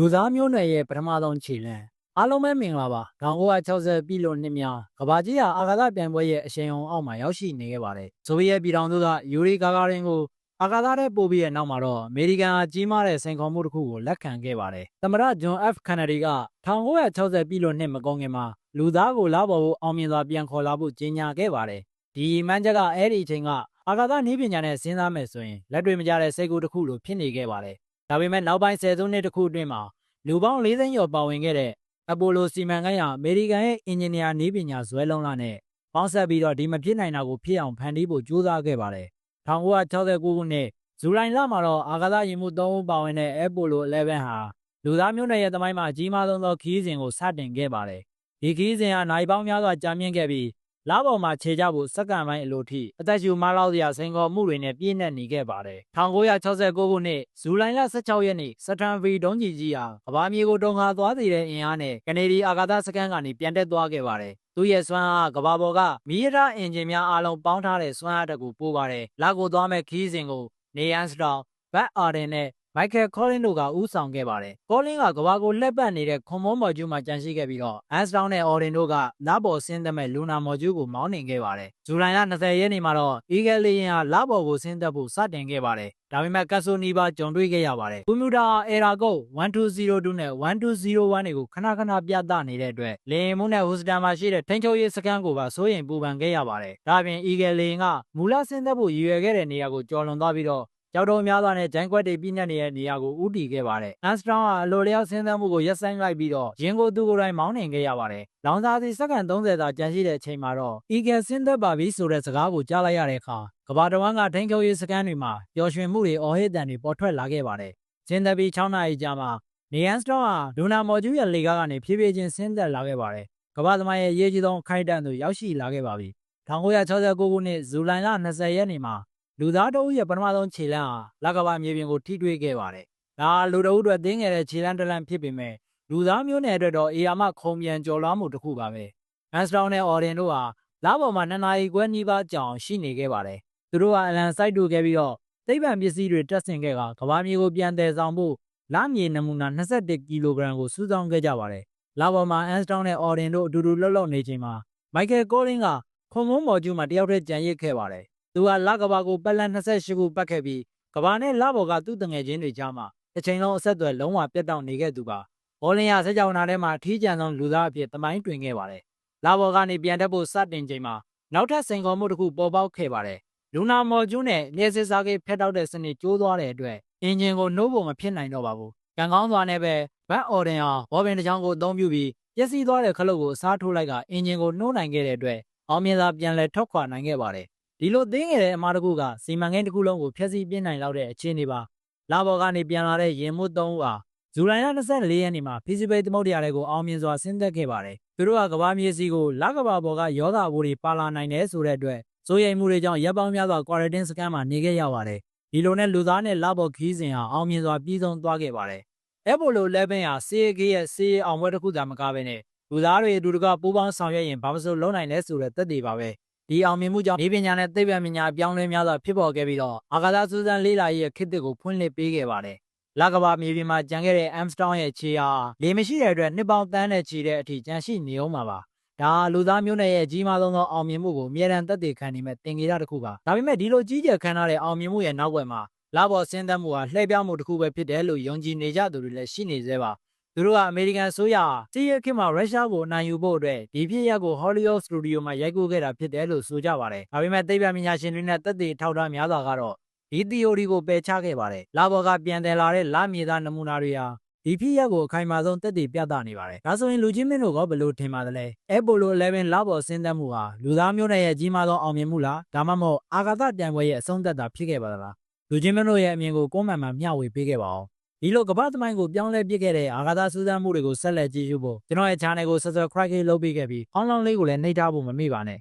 လူသားမျိုးနွယ်ရဲ့ပထမဆုံးခြေလှမ်းအားလုံးပဲမင်္ဂလာပါ1960ပြည်လို့နှစ်များကဘာကြီးဟာအာကာသပြိုင်ပွဲရဲ့အရှိန်အဟုန်အောက်မှာရောက်ရှိနေခဲ့ပါတယ်ဆိုဗီယက်ပြည်ထောင်စုကယူရီဂါဂါရင်ကိုအာကာသထဲပို့ပြီးတဲ့နောက်မှာတော့အမေရိကန်ကကြီးမားတဲ့စိန်ခေါ်မှုတစ်ခုကိုလက်ခံခဲ့ပါတယ်သမ္မတဂျွန် F ကန်နဒီက1960ပြည်လို့နှစ်မကုန်ခင်မှာလူသားကိုလာပေါ်ဖို့အောင်မြင်စွာပြန်ခေါ်လာဖို့ကြေညာခဲ့ပါတယ်ဒီမှန်းချက်ကအဲ့ဒီအချိန်ကအာကာသနည်းပညာနဲ့စဉ်းစားမယ်ဆိုရင်လက်တွေ့မကျတဲ့စိတ်ကူးတစ်ခုလိုဖြစ်နေခဲ့ပါတယ် ဒါပေမဲ့နောက်ပိုင်းဆယ်စုနှစ်တစ်ခုအတွင်းမှာလူပေါင်း၄သိန်းကျော်ပါဝင်ခဲ့တဲ့အပိုလိုစီမံကိန်းဟာအမေရိကန်ရဲ့အင်ဂျင်နီယာနည်းပညာဇွဲလုံးလာနဲ့ပေါင်းဆက်ပြီးတော့ဒီမဖြစ်နိုင်တာကိုဖြစ်အောင်ဖန်တီးဖို့ကြိုးစားခဲ့ပါတယ်1969ခုနှစ်ဇူလိုင်လမှာတော့အာကာသယာဉ်မှု၃ဦးပါဝင်တဲ့အပိုလို11ဟာလူသားမျိုးနွယ်ရဲ့သမိုင်းမှာအကြီးမားဆုံးသောခီးစဉ်ကိုစတင်ခဲ့ပါတယ်ဒီခီးစဉ်ဟာနိုင်ပေါင်းများစွာကြာမြင့်ခဲ့ပြီး လာပေါ်မှာခြေကြဖို့စက္ကန့်ပိုင်းအလိုထိအသက်ရှူမလောက်စရာစိန်ခေါ်မှုတွေနဲ့ပြည့်နှက်နေခဲ့ပါတယ်1969ခုနှစ်ဇူလိုင်လ16ရက်နေ့စတန်ဗီဒုံးကြီးကြီးဟာကဘာမြေကိုတုံခါသွားစေတဲ့အင်အားနဲ့ကနေဒီအာကာသစခန်းကနေပြန်တက်သွားခဲ့ပါတယ်သူရဲ့စွမ်းအားကဘာပေါ်ကမီးရထားအင်ဂျင်များအားလုံးပေါင်းထားတဲ့စွမ်းအားတက်ကိုပို့ပါတယ်လာကိုသွားမဲ့ခီးစဉ်ကိုနေယန်စတောင်ဘတ်အာဒင်နဲ့ မိုက်ကယ်ကောလင်းတို့ကဦးဆောင်ခဲ့ပါတယ်။ကောလင်းကကဘာကိုလှက်ပတ်နေတဲ့ခွန်မုံမော်ကျူးမှာကြန့်ရှိခဲ့ပြီးတော့အန်စတောင်းနဲ့အော်ဒင်တို့ကလပေါ်ဆင်းသက်မဲ့လူနာမော်ကျူးကိုမောင်းနှင်ခဲ့ပါတယ်။ဇူလိုင်လ20ရက်နေ့မှာတော့အီဂယ်လီယန်ဟာလပေါ်ကိုဆင်းသက်ဖို့စတင်ခဲ့ပါတယ်။ဒါပေမဲ့ကတ်ဆိုနီပါကြုံတွေ့ခဲ့ရပါတယ်။ကွန်ပျူတာအေရာကုတ်1202နဲ့1201တွေကိုခဏခဏပြသနေတဲ့အတွက်လင်မှုနဲ့ဟူစတန်မှာရှိတဲ့ထိန်းချုပ်ရေးစခန်းကိုပါစိုးရိမ်ပူပန်ခဲ့ရပါတယ်။ဒါပြင်အီဂယ်လီယန်ကမူလဆင်းသက်ဖို့ရည်ရွယ်ခဲ့တဲ့နေရာကိုကျော်လွန်သွားပြီးတော့ ကြောက်တုံများစွာနဲ့ဂျိုင်းခွက်တွေပြည့်နှက်နေတဲ့နေရာကိုဦးတည်ခဲ့ပါတယ်။အန်စတောင်းကအလိုလျောက်ဆင်းသက်မှုကိုရက်ဆိုင်လိုက်ပြီးတော့ရင်ကိုသူကိုယ်တိုင်မောင်းနှင်ခဲ့ရပါတယ်။လောင်စာစီစက္ကန့်30သာကျန်ရှိတဲ့အချိန်မှာတော့ Eagle ဆင်းသက်ပါပြီဆိုတဲ့စကားကိုကြားလိုက်ရတဲ့အခါကဘာတဝမ်းကထိန်းချုပ်ရေးစခန်းတွေမှာပျော်ရွှင်မှုတွေအော်ဟစ်တန်တွေပေါ်ထွက်လာခဲ့ပါတယ်။ဆင်းသက်ပြီး6နာရီကြာမှနေယန်စတောင်းဟာလူနာမော်ကျူးရဲ့လေကားကနေဖြည်းဖြည်းချင်းဆင်းသက်လာခဲ့ပါတယ်။ကဘာသမိုင်းရဲ့ရေးကြီးဆုံးခိုင်တန်သို့ရောက်ရှိလာခဲ့ပါပြီ။1969ခုနှစ်ဇူလိုင်လ20ရက်နေ့မှာ လူသားတအုပ်ရဲ့ပထမဆုံးခြေလမ်းဟာလကဘာမြေပြင်ကိုထိတွေ့ခဲ့ပါတယ်။ဒါလူတအုပ်အတွက်တင်းငယ်တဲ့ခြေလမ်းတစ်လမ်းဖြစ်ပေမဲ့လူသားမျိုးနယ်အတွက်တော့အေယာမခုံပြန်ကျော်လွှားမှုတစ်ခုပါပဲ။အန်စတောင်းနဲ့အော်ဒင်တို့ဟာလာပေါ်မှာနှစ်နာရီခွဲနီးပါးကြာအောင်ရှိနေခဲ့ပါတယ်။သူတို့ကအလံစိုက်တူခဲ့ပြီးတော့သိပ္ပံပစ္စည်းတွေတက်ဆင်ခဲ့ကကဘာမြေကိုပြန်တည်ဆောင်ဖို့လာမြေနမူနာ21ကီလိုဂရမ်ကိုစုဆောင်းခဲ့ကြပါတယ်။လာပေါ်မှာအန်စတောင်းနဲ့အော်ဒင်တို့အတူတူလှုပ်လှုပ်နေချိန်မှာမိုက်ကယ်ကိုလင်းကခုံမုံမော်ကျူးမှာတယောက်တည်းကြံရစ်ခဲ့ပါတယ်။ သူကလကဘာကိုပက်လန်28ခုပတ်ခဲ့ပြီးကဘာနဲ့လဘော်ကသူ့တငယ်ချင်းတွေကြားမှာတစ်ချိန်လုံးအဆက်အသွယ်လုံးဝပြတ်တောက်နေခဲ့သူပါ။ဘောလင်ရစက်ကြောင်နာထဲမှာထီးကြံဆုံးလူသားအဖြစ်တမိုင်းတွင်ခဲ့ပါတယ်။လဘော်ကနေပြန်တက်ဖို့စတင်ချိန်မှာနောက်ထပ်စိန်ခေါ်မှုတစ်ခုပေါ်ပေါက်ခဲ့ပါတယ်။လူနာမော်ကျူးနဲ့လျှက်စစ်စားကိဖျက်တောက်တဲ့စနစ်ကျိုးသွားတဲ့အတွက်အင်ဂျင်ကိုနှိုးဖို့မဖြစ်နိုင်တော့ပါဘူး။ကံကောင်းစွာနဲ့ပဲဘတ်အော်ဒင်ဟာဘောဘင်တစ်ချောင်းကိုအသုံးပြုပြီးပျက်စီးသွားတဲ့ခလုတ်ကိုအစားထိုးလိုက်ကအင်ဂျင်ကိုနှိုးနိုင်ခဲ့တဲ့အတွက်အောင်မြင်စွာပြန်လည်ထွက်ခွာနိုင်ခဲ့ပါတယ်။ ဒီလိုသိငယ်တဲ့အမားတစ်ခုကစီမံကိန်းတစ်ခုလုံးကိုဖျက်ဆီးပြစ်နိုင်လောက်တဲ့အခြေအနေပါ။လာဘော်ကနေပြန်လာတဲ့ရင်မှုသုံးဦးဟာဇူလိုင်လ24ရက်နေ့မှာ feasible သမုဒ္ဒရာတွေကိုအောင်မြင်စွာဆင်းသက်ခဲ့ပါတယ်။သူတို့ကကဘာမြေစီကိုလကဘာဘော်ကယောဂဘိုးတွေပါလာနိုင်တယ်ဆိုတဲ့အတွက်စိုးရိမ်မှုတွေကြောင့်ရပ်ပေါင်းများစွာ quarantine စခန်းမှာနေခဲ့ရပါတယ်။ဒီလိုနဲ့လူသားနဲ့လဘော်ခီးစဉ်ဟာအောင်မြင်စွာပြီးဆုံးသွားခဲ့ပါတယ်။ Apollo 11ဟာ CAK ရဲ့ CA အောင်ပွဲတစ်ခုသာမကဘဲနဲ့လူသားတွေအတူတကပူးပေါင်းဆောင်ရွက်ရင်ဘာမဆိုလုပ်နိုင်လဲဆိုတဲ့သက်သေပါပဲ။ ဒီအောင်မြင်မှုကြောင့်ဒီပညာနဲ့သိပ္ပံပညာအပြောင်းလဲများစွာဖြစ်ပေါ်ခဲ့ပြီးတော့အာကာသစူးစမ်းလေ့လာရေးရဲ့ခေတ်သစ်ကိုဖွင့်လှစ်ပေးခဲ့ပါတယ်။လကဘာမြေပြင်မှာကြံခဲ့တဲ့ Armstrong ရဲ့ခြေအားလေမရှိတဲ့အတွက်နှစ်ပေါင်းတန်းနဲ့ချီတဲ့အထိကြန့်ရှိနေအောင်ပါပါ။ဒါလူသားမျိုးနွယ်ရဲ့အကြီးမားဆုံးသောအောင်မြင်မှုကိုအမြဲတမ်းသက်သေခံနေမဲ့သင်္ကေတတစ်ခုပါ။ဒါပေမဲ့ဒီလိုကြီးကျယ်ခမ်းနားတဲ့အောင်မြင်မှုရဲ့နောက်ွယ်မှာလာဘော်ဆင်းသက်မှုဟာလှည့်ပြောင်းမှုတစ်ခုပဲဖြစ်တယ်လို့ယုံကြည်နေကြသူတွေလည်းရှိနေသေးပါ။ သူတို့ကအမေရိကန်ဆိုရစီးရဲခေတ်မှာရုရှားကိုအနိုင်ယူဖို့အတွက်ဒီဖြစ်ရပ်ကို Hollywood Studio မှာရိုက်ကူးခဲ့တာဖြစ်တယ်လို့ဆိုကြပါတယ်။ဒါပေမဲ့သိပ္ပံပညာရှင်တွေနဲ့သက်သေထောက်ထားများစွာကတော့ဒီ theory ကိုပယ်ချခဲ့ပါတယ်။လာဘော်ကပြန်တယ်လာတဲ့လမြေသားနမူနာတွေဟာဒီဖြစ်ရပ်ကိုအခိုင်အမာဆုံးသက်သေပြသနေပါတယ်။ဒါဆိုရင်လူချင်းမင်းတို့ကဘယ်လိုထင်ပါသလဲ။ Apollo 11လဘော်ဆင်းသက်မှုဟာလူသားမျိုးနွယ်ရဲ့ကြီးမားသောအောင်မြင်မှုလားဒါမှမဟုတ်အာကာသပြိုင်ပွဲရဲ့အဆုံးသတ်တာဖြစ်ခဲ့ပါသလား။လူချင်းမင်းတို့ရဲ့အမြင်ကိုကွန်မန့်မှာမျှဝေပေးခဲ့ပါအောင်။ ဒီလိုကမ္ဘာသမိုင်းကိုပြောင်းလဲပစ်ခဲ့တဲ့အာဂါသစူးစမ်းမှုတွေကိုဆက်လက်ကြည့်ရှုဖို့ကျွန်တော်ရဲ့ channel ကို subscribe လုပ်ပေးခဲ့ပြီးအောင်းလောင်းလေးကိုလည်းနှိပ်ထားဖို့မမေ့ပါနဲ့